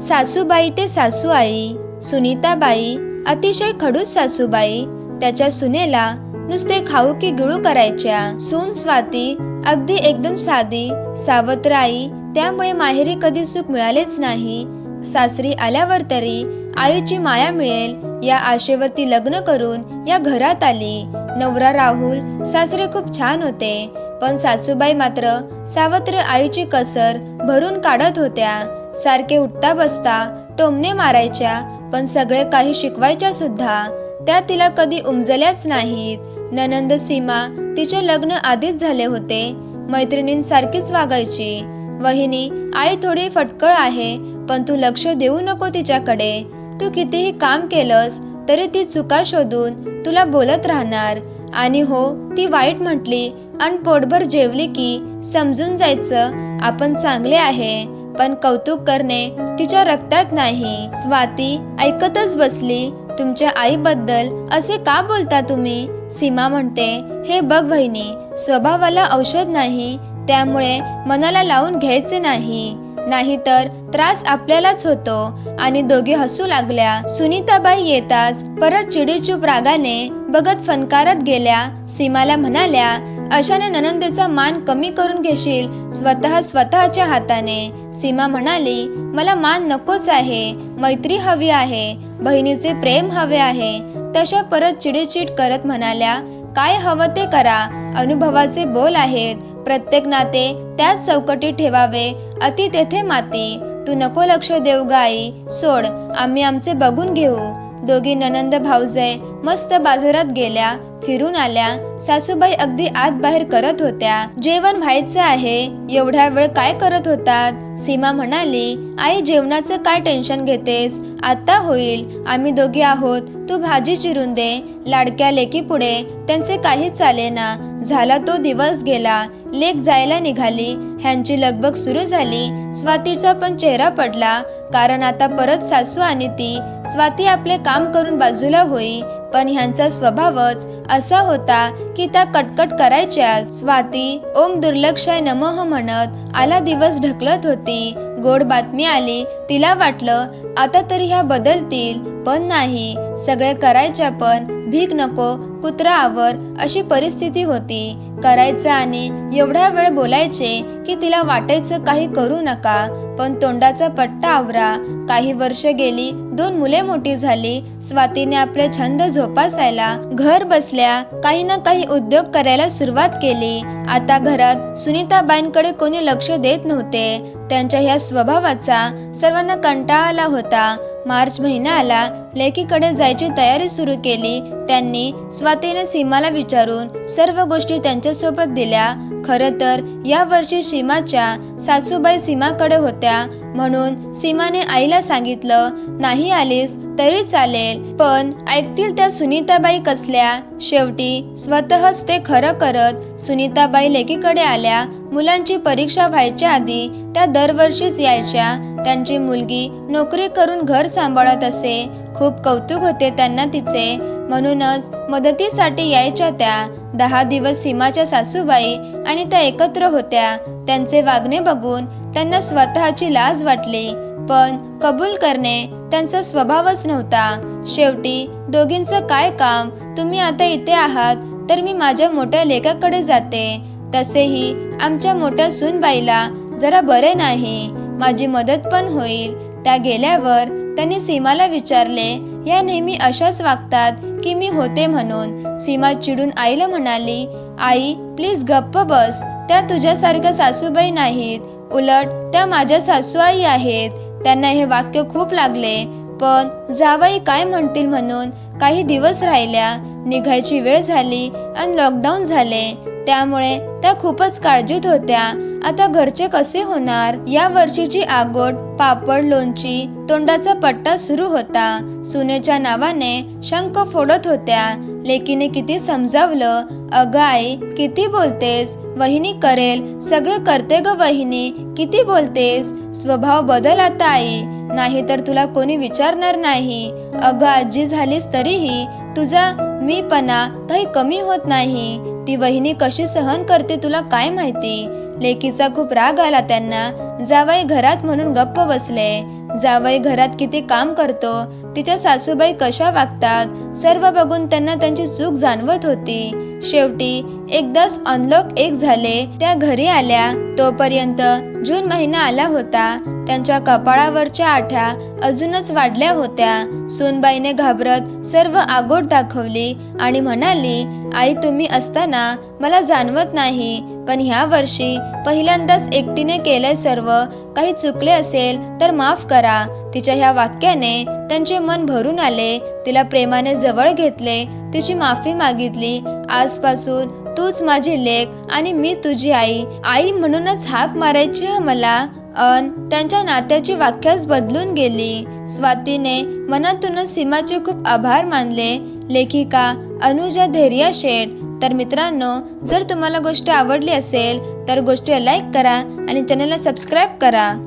सासूबाई ते सासू आई सुनीताबाई अतिशय खडूस सासूबाई त्याच्या सुनेला नुसते खाऊ की गिळू करायच्या सून स्वाती अगदी एकदम साधी सावत्र आई त्यामुळे माहेरी कधी सुख मिळालेच नाही. सासरी आल्यावर तरी आईची माया मिळेल या आशेवरती लग्न करून या घरात आली. नवरा राहुल सासरे खूप छान होते पण सासूबाई मात्र सावत्र आईची कसर भरून काढत होत्या. सारखे उठता बसता टोमणे मारायच्या पण सगळे काही शिकवायच्या सुद्धा. त्या तिला कधी उमजल्याच नाहीत. ननंद सीमा तिचे लग्न आधीच झाले होते. मैत्रिणींसारखीच वागायची. वहिनी आई थोडी फटकळ आहे पण तू लक्ष देऊ नको तिच्याकडे. तू कितीही काम केलंस तरी ती चुका शोधून तुला बोलत राहणार. आणि हो ती वाईट म्हटली आणि पोटभर जेवली की समजून जायचं आपण चांगले आहे. पण कौतुक करणे तिच्या रक्तात नाही. स्वाती ऐकतच बसली. तुमच्या आईबद्दल असे का बोलता तुम्ही? सीमा म्हणते हे बघ बहिणी स्वभावाला औषध नाही त्यामुळे मनाला लावून घ्यायचे नाही. नाहीतर त्रास आपल्यालाच होतो. आणि दोघे हसू लागल्या. सुनीताबाई येताच परत चिडीचूप रागाने बघत फनकारत गेल्या. सीमाला म्हणाल्या अशाने ननंदेचा मान कमी करून घेशील. स्वतः स्वतःच्या हाताने. सीमा म्हणाली मला मान नकोच आहे. मैत्री हवी आहे. बहिणीचे प्रेम हवे आहे. तशा परत चिडीचिड करत म्हणाल्या काय हवं ते करा. अनुभवाचे बोल आहेत. प्रत्येक नाते त्याच चौकटी ठेवावे. अति तेथे माती. तू नको लक्ष देऊ गाई. सोड. आम्ही आमचे बघून घेऊ. दोघी ननंद भाऊजय मस्त बाजारात गेल्या फिरून आल्या. सासूबाई अगदी आत बाहेर करत होत्या. जेवण व्हायचं आहे. एवढ्या वेळ काय करत होतात? सीमा म्हणाली आई जेवणाचं काय टेन्शन घेतेस? आता होईल. आम्ही दोघी आहोत. तू भाजी चिरून दे. लाडक्या लेकी पुढे त्यांचे काही चालेना. झाला तो दिवस गेला. लेक जायला निघाली. ह्यांची लगबग सुरू झाली. स्वातीचा पण चेहरा पडला. कारण आता परत सासू आणि ती स्वाती आपले काम करून बाजूला होई. पण ह्यांचा स्वभावच असा होता की त्या कटकट करायच्या. स्वाती ओम दुर्लक्षाय नमः म्हणत आला दिवस ढकलत होती. गोड बातमी आली तिला वाटलं आता तरी ह्या बदलतील. पण नाही. सगळे करायच्या पण. भीक नको कुत्रा आवर अशी परिस्थिती होती. करायचं आणि एवढा वेळ बोलायचे की तिला वाटायचं काही करू नका. पण तोंडाचा पट्टा आवरा. काही वर्ष गेली दोन मुले मोठी झाली. स्वातीने आपले छंद जोपासायला घर बसल्या काही ना काही उद्योग करायला सुरुवात केली. आता घरात सुनीताबाईंकडे कोणी लक्ष देत नव्हते. त्यांच्या ह्या स्वभावाचा सर्वांना कंटाळा आला होता. मार्च महिना आला लेकीकडे जायची तयारी सुरू केली. त्यांनी स्वातीने सीमाला विचारून सर्व गोष्टी त्यांच्यासोबत दिल्या. खरं तर या वर्षी सीमाच्या सासूबाई सीमाकडे होत्या म्हणून सीमाने आईला सांगितलं नाही आलीस तरी चालेल पण ऐकतील त्या सुनीताबाई कसल्या? शेवटी स्वतःच ते खरं करत सुनीताबाई लेकीकडे आल्या. मुलांची परीक्षा व्हायच्या आधी त्या दरवर्षीच यायच्या. त्यांची मुलगी नोकरी करून घर सांभाळत असे. खूप कौतुक होते त्यांना तिचे. म्हणूनच मदतीसाठी यायच्या त्या. दहा दिवस सीमाच्या सासूबाई आणि त्या एकत्र होत्या. त्यांचे वागणे बघून त्यांना स्वतःची लाज वाटली. पण कबूल करणे त्यांचा स्वभावच नव्हता. शेवटी दोघींचं काय काम? तुम्ही आता इथे आहात तर मी माझ्या मोठ्या लेकाकडे जाते. तसेही आमच्या मोठ्या सूनबाईला जरा बरे नाही. माझी मदत पण होईल. त्या गेल्यावर त्यांनी सीमाला विचारले या नेहमी अशाच वागतात की मी होते म्हणून? सीमा चिडून आईला म्हणाली आई प्लीज गप्प बस. त्या तुझ्यासारख्या सासूबाई नाहीत. उलट त्या माझ्या सासू आई आहेत. त्यांना हे वाक्य खूप लागले. पण जावाई काय म्हणतील म्हणून काही दिवस राहिल्या निघायची वेळ झाली आणि लॉकडाऊन झाले. त्यामुळे त्या खूपच काळजीत होत्या. आता घरचे कसे होणार? या वर्षीची आगोट पापड लोणची तोंडाचा पट्टा सुरू होता. सुनेच्या नावाने शंख फोडत होत्या. लेकीने किती समजावलं अगं आई किती बोलतेस? वहिनी करेल. सगळं करते ग वहिनी. किती बोलतेस? स्वभाव बदल आता आई. नाही तर तुला कोणी विचारणार नाही. अगं आजी झालीस तरीही तुझा मीपणा काही कमी होत नाही. ती वहिनी कशी सहन करते तुला काय माहिती? लेकीचा खूप राग आला त्यांना. जावई घरात म्हणून गप्प बसले. जावई घरात किती काम करतो? तिच्या सासूबाई कशा वागतात? सर्व बघून त्यांना त्यांची चूक जाणवत होती. शेवटी एकदाच अनलॉक एक झाले. त्या घरी आल्या. तोपर्यंत जून महिना आला होता. त्यांच्या कपाळावरच्या आठ्या अजूनच वाढल्या होत्या. सोनबाईने घाबरत सर्व आगोट दाखवली आणि म्हणाली आई तुम्ही असताना मला जाणवत नाही पण ह्या वर्षी पहिल्यांदाच एकटीने केले सर्व. काही चुकले असेल तर माफ करा. तिच्या ह्या वाक्याने त्यांचे मन भरून आले. तिला प्रेमाने जवळ घेतले. तिची माफी मागितली. आजपासून तूच माझी लेख आणि मी तुझी आई. आई म्हणूनच हाक मारायची मला. अन त्यांच्या नात्याची वाक्याच बदलून गेली. स्वातीने मनातूनच सीमाचे खूप आभार मानले. लेखिका अनुजा धैर्या शेठ तर मित्रांनो जर तुम्हाला गोष्ट आवडली असेल तर गोष्टी लाईक करा आणि चॅनलला सबस्क्राईब करा.